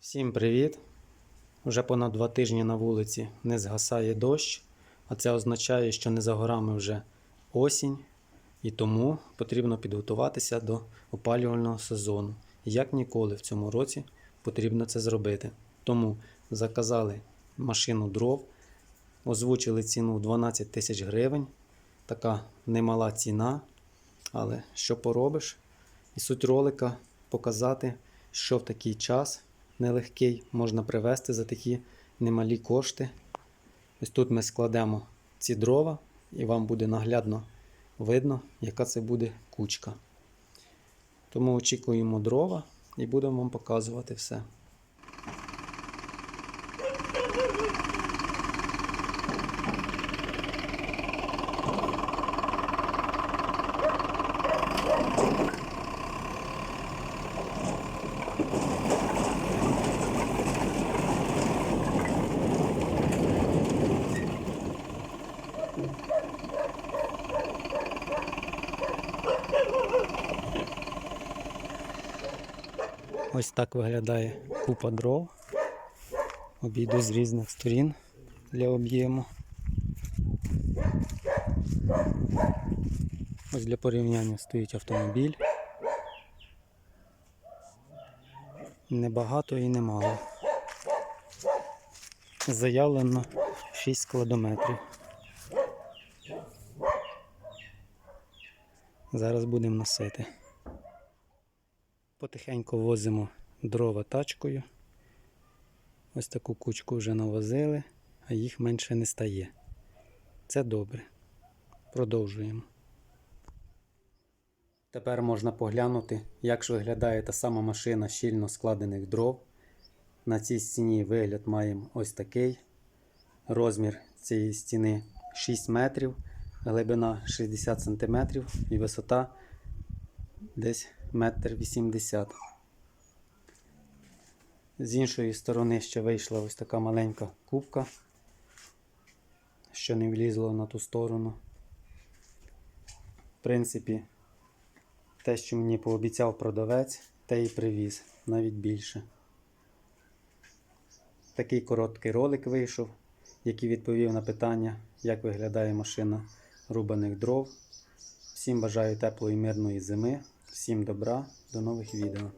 Всім привіт! Уже понад два тижні на вулиці не згасає дощ, а це означає, що не за горами вже осінь, і тому потрібно підготуватися до опалювального сезону. Як ніколи в цьому році потрібно це зробити. Тому заказали машину дров, озвучили ціну 12 тисяч гривень. Така немала ціна, але що поробиш? І суть ролика показати, що в такий час нелегкий можна привезти за такі немалі кошти. Ось тут ми складемо ці дрова, і вам буде наглядно видно, яка це буде кучка. Тому очікуємо дрова і будемо вам показувати все. Ось так виглядає купа дров. Обійду з різних сторін для об'єму. Ось для порівняння стоїть автомобіль. Небагато і немало. Заявлено 6 складометрів. Зараз будемо носити. Потихеньку возимо дрова тачкою. Ось таку кучку вже навозили, а їх менше не стає. Це добре. Продовжуємо. Тепер можна поглянути, як ж виглядає та сама машина щільно складених дров. На цій стіні вигляд маємо ось такий. Розмір цієї стіни 6 метрів, глибина 60 см і висота десь метр вісімдесят. З іншої сторони ще вийшла ось така маленька кубка, що не влізло на ту сторону. В принципі, те, що мені пообіцяв продавець, те і привіз, навіть більше. Такий короткий ролик вийшов, який відповів на питання, як виглядає машина рубаних дров. Всім бажаю теплої мирної зими, всім добра, до нових відео.